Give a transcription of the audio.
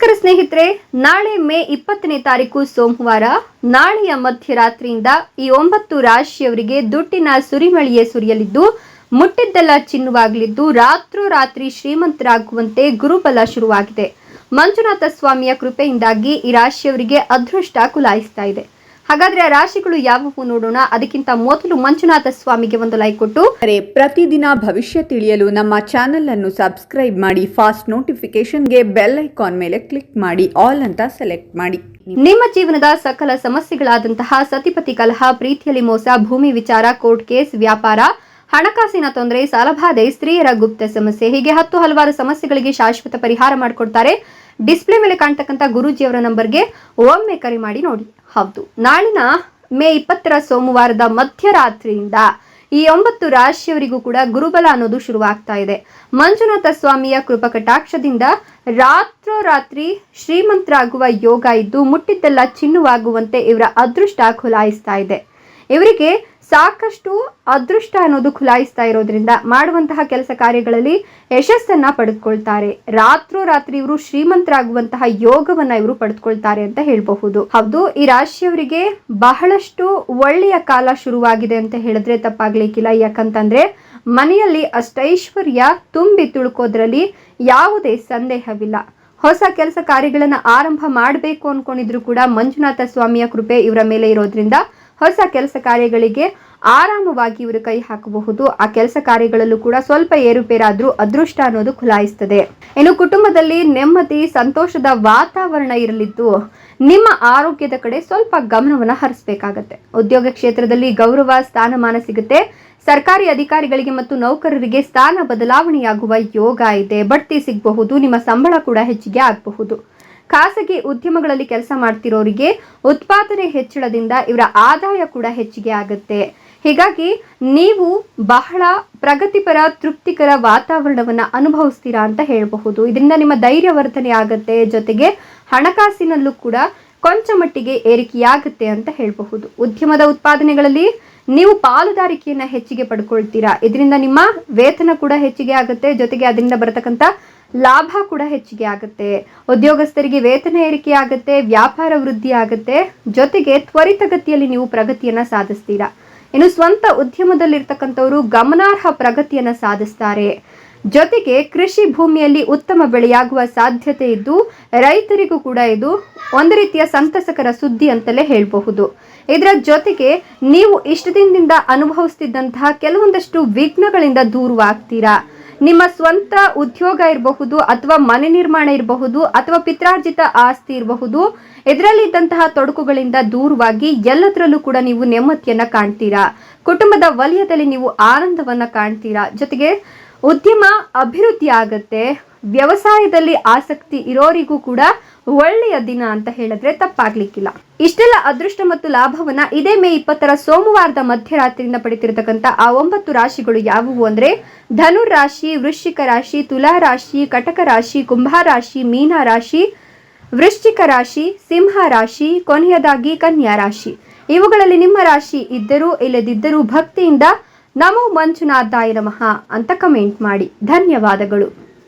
ನಮಸ್ಕಾರ ಸ್ನೇಹಿತರೆ. ನಾಳೆ ಮೇ ಇಪ್ಪತ್ತನೇ ತಾರೀಕು ಸೋಮವಾರ, ನಾಳೆಯ ಮಧ್ಯರಾತ್ರಿಯಿಂದ ಈ ಒಂಬತ್ತು ರಾಶಿಯವರಿಗೆ ದುಡ್ಡಿನ ಸುರಿಮಳಿಯೇ ಸುರಿಯಲಿದ್ದು, ಮುಟ್ಟಿದ್ದೆಲ್ಲ ಚಿನ್ನವಾಗಲಿದ್ದು ರಾತ್ರೋರಾತ್ರಿ ಶ್ರೀಮಂತರಾಗುವಂತೆ ಗುರುಬಲ ಶುರುವಾಗಿದೆ. ಮಂಜುನಾಥ ಸ್ವಾಮಿಯ ಕೃಪೆಯಿಂದಾಗಿ ಈ ರಾಶಿಯವರಿಗೆ ಅದೃಷ್ಟ ಕುಲಾಯಿಸ್ತಾ ಇದೆ. ಹಾಗಾದ್ರೆ ಆ ರಾಶಿಗಳು ಯಾವುವು ನೋಡೋಣ? ಅದಕ್ಕಿಂತ ಮೊದಲು ಮಂಜುನಾಥ ಸ್ವಾಮಿಗೆ ಒಂದು ಲೈಕ್ ಕೊಟ್ಟು. ಪ್ರತಿದಿನ ಭವಿಷ್ಯ ತಿಳಿಯಲು ನಮ್ಮ ಚಾನೆಲ್ ಅನ್ನು ಸಬ್ಸ್ಕ್ರೈಬ್ ಮಾಡಿ ಫಾಸ್ಟ್ ನೋಟಿಫಿಕೇಶನ್ಗೆ ಬೆಲ್ ಐಕಾನ್ ಮೇಲೆ ಕ್ಲಿಕ್ ಮಾಡಿ ಆಲ್ ಅಂತ ಸೆಲೆಕ್ಟ್ ಮಾಡಿ. ನಿಮ್ಮ ಜೀವನದ ಸಕಲ ಸಮಸ್ಯೆಗಳಾದಂತಹ ಸತಿಪತಿ ಕಲಹ ಪ್ರೀತಿಯಲ್ಲಿ ಮೋಸ ಭೂಮಿ ವಿಚಾರ ಕೋರ್ಟ್ ಕೇಸ್ ವ್ಯಾಪಾರ ಹಣಕಾಸಿನ ತೊಂದರೆ ಸಾಲಬಾಧೆ ಸ್ತ್ರೀಯರ ಗುಪ್ತ ಸಮಸ್ಯೆ ಹೀಗೆ ಹತ್ತು ಹಲವಾರು ಸಮಸ್ಯೆಗಳಿಗೆ ಶಾಶ್ವತ ಪರಿಹಾರ ಮಾಡಿಕೊಡ್ತಾರೆ. ಡಿಸ್ಪ್ಲೇ ಮೇಲೆ ಕಾಣ್ತಕ್ಕಂಥ ಗುರೂಜಿಯವರ ನಂಬರ್ಗೆ ಒಮ್ಮೆ ಕರೆ ಮಾಡಿ ನೋಡಿ. ಹೌದು. ನಾಳಿನ ಮೇ ಇಪ್ಪತ್ತರ ಸೋಮವಾರದ ಮಧ್ಯರಾತ್ರಿಯಿಂದ ಈ ಒಂಬತ್ತು ರಾಶಿಯವರಿಗೂ ಕೂಡ ಗುರುಬಲ ಅನ್ನೋದು ಶುರುವಾಗ್ತಾ ಇದೆ. ಮಂಜುನಾಥ ಸ್ವಾಮಿಯ ಕೃಪಕಟಾಕ್ಷದಿಂದ ರಾತ್ರೋರಾತ್ರಿ ಶ್ರೀಮಂತರಾಗುವ ಯೋಗ ಇದ್ದು ಮುಟ್ಟಿದ್ದೆಲ್ಲ ಚಿನ್ನುವಾಗುವಂತೆ ಇವರ ಅದೃಷ್ಟ ಖುಲಾಯಿಸ್ತಾ ಇದೆ. ಇವರಿಗೆ ಸಾಕಷ್ಟು ಅದೃಷ್ಟ ಅನ್ನೋದು ಖುಲಾಯಿಸ್ತಾ ಇರೋದ್ರಿಂದ ಮಾಡುವಂತಹ ಕೆಲಸ ಕಾರ್ಯಗಳಲ್ಲಿ ಯಶಸ್ಸನ್ನ ಪಡೆದುಕೊಳ್ತಾರೆ. ರಾತ್ರೋರಾತ್ರಿ ಇವರು ಶ್ರೀಮಂತರಾಗುವಂತಹ ಯೋಗವನ್ನ ಇವರು ಪಡೆದುಕೊಳ್ತಾರೆ ಅಂತ ಹೇಳಬಹುದು. ಹೌದು, ಈ ರಾಶಿಯವರಿಗೆ ಬಹಳಷ್ಟು ಒಳ್ಳೆಯ ಕಾಲ ಶುರುವಾಗಿದೆ ಅಂತ ಹೇಳಿದ್ರೆ ತಪ್ಪಾಗ್ಲಿಕ್ಕಿಲ್ಲ. ಯಾಕಂತಂದ್ರೆ ಮನೆಯಲ್ಲಿ ಅಷ್ಟೈಶ್ವರ್ಯ ತುಂಬಿ ತುಳುಕೋದ್ರಲ್ಲಿ ಯಾವುದೇ ಸಂದೇಹವಿಲ್ಲ. ಹೊಸ ಕೆಲಸ ಕಾರ್ಯಗಳನ್ನ ಆರಂಭ ಮಾಡಬೇಕು ಅನ್ಕೊಂಡಿದ್ರು ಕೂಡ ಮಂಜುನಾಥ ಸ್ವಾಮಿಯ ಕೃಪೆ ಇವರ ಮೇಲೆ ಇರೋದ್ರಿಂದ ಹೊಸ ಕೆಲಸ ಕಾರ್ಯಗಳಿಗೆ ಆರಾಮವಾಗಿ ಇವರು ಕೈ ಹಾಕಬಹುದು. ಆ ಕೆಲಸ ಕಾರ್ಯಗಳಲ್ಲೂ ಕೂಡ ಸ್ವಲ್ಪ ಏರುಪೇರಾದ್ರೂ ಅದೃಷ್ಟ ಅನ್ನೋದು ಖುಲಾಯಿಸ್ತದೆ ಇನ್ನು ಕುಟುಂಬದಲ್ಲಿ ನೆಮ್ಮದಿ, ಸಂತೋಷದ ವಾತಾವರಣ ಇರಲಿದ್ದು ನಿಮ್ಮ ಆರೋಗ್ಯದ ಕಡೆ ಸ್ವಲ್ಪ ಗಮನವನ್ನು ಹರಿಸಬೇಕಾಗತ್ತೆ. ಉದ್ಯೋಗ ಕ್ಷೇತ್ರದಲ್ಲಿ ಗೌರವ, ಸ್ಥಾನಮಾನ ಸಿಗುತ್ತೆ. ಸರ್ಕಾರಿ ಅಧಿಕಾರಿಗಳಿಗೆ ಮತ್ತು ನೌಕರರಿಗೆ ಸ್ಥಾನ ಬದಲಾವಣೆಯಾಗುವ ಯೋಗ ಇದೆ. ಬಡ್ತಿ ಸಿಗಬಹುದು, ನಿಮ್ಮ ಸಂಬಳ ಕೂಡ ಹೆಚ್ಚಿಗೆ ಆಗಬಹುದು. ಖಾಸಗಿ ಉದ್ಯಮಗಳಲ್ಲಿ ಕೆಲಸ ಮಾಡ್ತಿರೋರಿಗೆ ಉತ್ಪಾದನೆ ಹೆಚ್ಚಳದಿಂದ ಇವರ ಆದಾಯ ಕೂಡ ಹೆಚ್ಚಿಗೆ ಆಗುತ್ತೆ. ಹೀಗಾಗಿ ನೀವು ಬಹಳ ಪ್ರಗತಿಪರ, ತೃಪ್ತಿಕರ ವಾತಾವರಣವನ್ನು ಅನುಭವಿಸ್ತೀರಾ ಅಂತ ಹೇಳಬಹುದು. ಇದರಿಂದ ನಿಮ್ಮ ಧೈರ್ಯವರ್ಧನೆ ಆಗುತ್ತೆ, ಜೊತೆಗೆ ಹಣಕಾಸಿನಲ್ಲೂ ಕೂಡ ಕೊಂಚ ಮಟ್ಟಿಗೆ ಏರಿಕೆಯಾಗುತ್ತೆ ಅಂತ ಹೇಳಬಹುದು. ಉದ್ಯಮದ ಉತ್ಪಾದನೆಗಳಲ್ಲಿ ನೀವು ಪಾಲುದಾರಿಕೆಯನ್ನ ಹೆಚ್ಚಿಗೆ ಪಡ್ಕೊಳ್ತೀರಾ. ಇದರಿಂದ ನಿಮ್ಮ ವೇತನ ಕೂಡ ಹೆಚ್ಚಿಗೆ ಆಗುತ್ತೆ, ಜೊತೆಗೆ ಅದರಿಂದ ಬರತಕ್ಕಂಥ ಲಾಭ ಕೂಡ ಹೆಚ್ಚಿಗೆ ಆಗುತ್ತೆ. ಉದ್ಯೋಗಸ್ಥರಿಗೆ ವೇತನ ಏರಿಕೆ ಆಗುತ್ತೆ, ವ್ಯಾಪಾರ ವೃದ್ಧಿ ಆಗುತ್ತೆ. ಜೊತೆಗೆ ತ್ವರಿತಗತಿಯಲ್ಲಿ ನೀವು ಪ್ರಗತಿಯನ್ನು ಸಾಧಿಸ್ತೀರಾ? ಇನ್ನು ಸ್ವಂತ ಉದ್ಯಮದಲ್ಲಿರ್ತಕ್ಕಂಥವರು ಗಮನಾರ್ಹ ಪ್ರಗತಿಯನ್ನು ಸಾಧಿಸ್ತಾರೆ. ಜೊತೆಗೆ ಕೃಷಿ ಭೂಮಿಯಲ್ಲಿ ಉತ್ತಮ ಬೆಳೆಯಾಗುವ ಸಾಧ್ಯತೆ ಇದ್ದು, ರೈತರಿಗೂ ಕೂಡ ಇದು ಒಂದು ರೀತಿಯ ಸಂತಸಕರ ಸುದ್ದಿ ಅಂತಲೇ ಹೇಳಬಹುದು. ಇದರ ಜೊತೆಗೆ ನೀವು ಇಷ್ಟು ದಿನದಿಂದ ಅನುಭವಿಸ್ತಿದ್ದಂತಹ ಕೆಲವೊಂದಷ್ಟು ವಿಘ್ನಗಳಿಂದ ದೂರವಾಗ್ತೀರಾ? ನಿಮ್ಮ ಸ್ವಂತ ಉದ್ಯೋಗ ಇರಬಹುದು ಅಥವಾ ಮನೆ ನಿರ್ಮಾಣ ಇರಬಹುದು ಅಥವಾ ಪಿತ್ರಾರ್ಜಿತ ಆಸ್ತಿ ಇರಬಹುದು. ಇದರಲ್ಲಿ ಇದ್ದಂತಹ ತೊಡಕುಗಳಿಂದ ದೂರವಾಗಿ ಎಲ್ಲದರಲ್ಲೂ ಕೂಡ ನೀವು ನೆಮ್ಮದಿಯನ್ನ ಕಾಣ್ತೀರಾ. ಕುಟುಂಬದ ವಲಯದಲ್ಲಿ ನೀವು ಆನಂದವನ್ನ ಕಾಣ್ತೀರಾ. ಜೊತೆಗೆ ಉದ್ಯಮ ಅಭಿವೃದ್ಧಿ ಆಗತ್ತೆ. ವ್ಯವಸಾಯದಲ್ಲಿ ಆಸಕ್ತಿ ಇರೋರಿಗೂ ಕೂಡ ಒಳ್ಳೆಯ ದಿನ ಅಂತ ಹೇಳಿದ್ರೆ ತಪ್ಪಾಗ್ಲಿಕ್ಕಿಲ್ಲ. ಇಷ್ಟೆಲ್ಲ ಅದೃಷ್ಟ ಮತ್ತು ಲಾಭವನ್ನ ಇದೇ ಮೇ ಇಪ್ಪತ್ತರ ಸೋಮವಾರದ ಮಧ್ಯರಾತ್ರಿಯಿಂದ ಪಡಿತಿರತಕ್ಕಂತ ಆ ಒಂಬತ್ತು ರಾಶಿಗಳು ಯಾವುವು ಅಂದ್ರೆ ಧನುರ್ ರಾಶಿ, ವೃಶ್ಚಿಕ ರಾಶಿ, ತುಲಾ ರಾಶಿ, ಕಟಕ ರಾಶಿ, ಕುಂಭ ರಾಶಿ, ಮೀನ ರಾಶಿ, ವೃಶ್ಚಿಕ ರಾಶಿ, ಸಿಂಹ ರಾಶಿ, ಕೊನೆಯದಾಗಿ ಕನ್ಯಾ ರಾಶಿ. ಇವುಗಳಲ್ಲಿ ನಿಮ್ಮ ರಾಶಿ ಇದ್ದರೂ ಇಲ್ಲದಿದ್ದರೂ ಭಕ್ತಿಯಿಂದ ನಮೋ ಮಂಜುನಾಥಾಯ ನಮಃ ಅಂತ ಕಮೆಂಟ್ ಮಾಡಿ. ಧನ್ಯವಾದಗಳು.